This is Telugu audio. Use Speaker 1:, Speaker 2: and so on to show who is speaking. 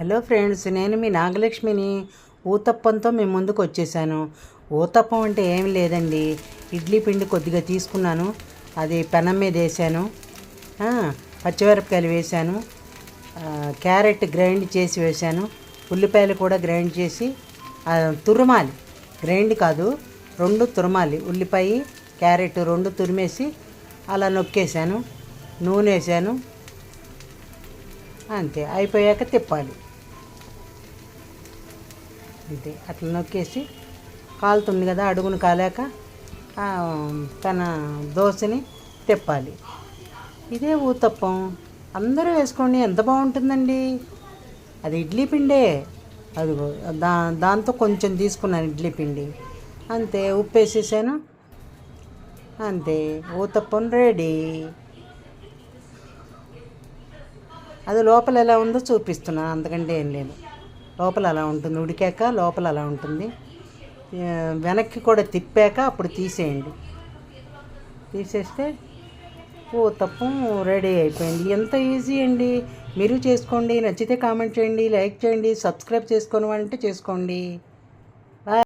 Speaker 1: హలో ఫ్రెండ్స్ నేను మీ నాగలక్ష్మిని. ఊతప్పంతో మీ ముందుకు వచ్చేసాను. ఊతప్పం అంటే ఏం లేదండి. ఇడ్లీ పిండి కొద్దిగా తీసుకున్నాను. అది పెనం మీద వేసాను. పచ్చిమిరపకాయలు వేసాను. క్యారెట్ గ్రైండ్ చేసి వేసాను. ఉల్లిపాయలు కూడా గ్రైండ్ చేసి తురుమాలి. గ్రైండ్ కాదు రెండు తురమాలి. ఉల్లిపాయ క్యారెట్ రెండు తురిమేసి అలా నొక్కేసాను. నూనె వేసాను. అంతే అయిపోయాక తిప్పాలి. అంతే అట్లా నొక్కేసి కాలుతుంది కదా అడుగును కాలేక తన దోశని తిప్పాలి. ఇదే ఊతప్పం. అందరూ వేసుకోండి ఎంత బాగుంటుందండి. అది ఇడ్లీ పిండే. అది దా దాంతో కొంచెం తీసుకున్నాను ఇడ్లీ పిండి. అంతే ఉప్పు వేసేసాను అంతే ఊతప్పం రెడీ. అది లోపల ఎలా ఉందో చూపిస్తున్నాను అంతకంటే ఏం లేదు. లోపల అలా ఉంటుంది. ఉడికాక లోపల అలా ఉంటుంది. వెనక్కి కూడా తిప్పాక అప్పుడు తీసేయండి. తీసేస్తే ఊతప్పం రెడీ అయిపోయింది. ఎంత ఈజీ అండి. మీరు చేసుకోండి. నచ్చితే కామెంట్ చేయండి లైక్ చేయండి సబ్స్క్రైబ్ చేసుకోని అంటే చేసుకోండి.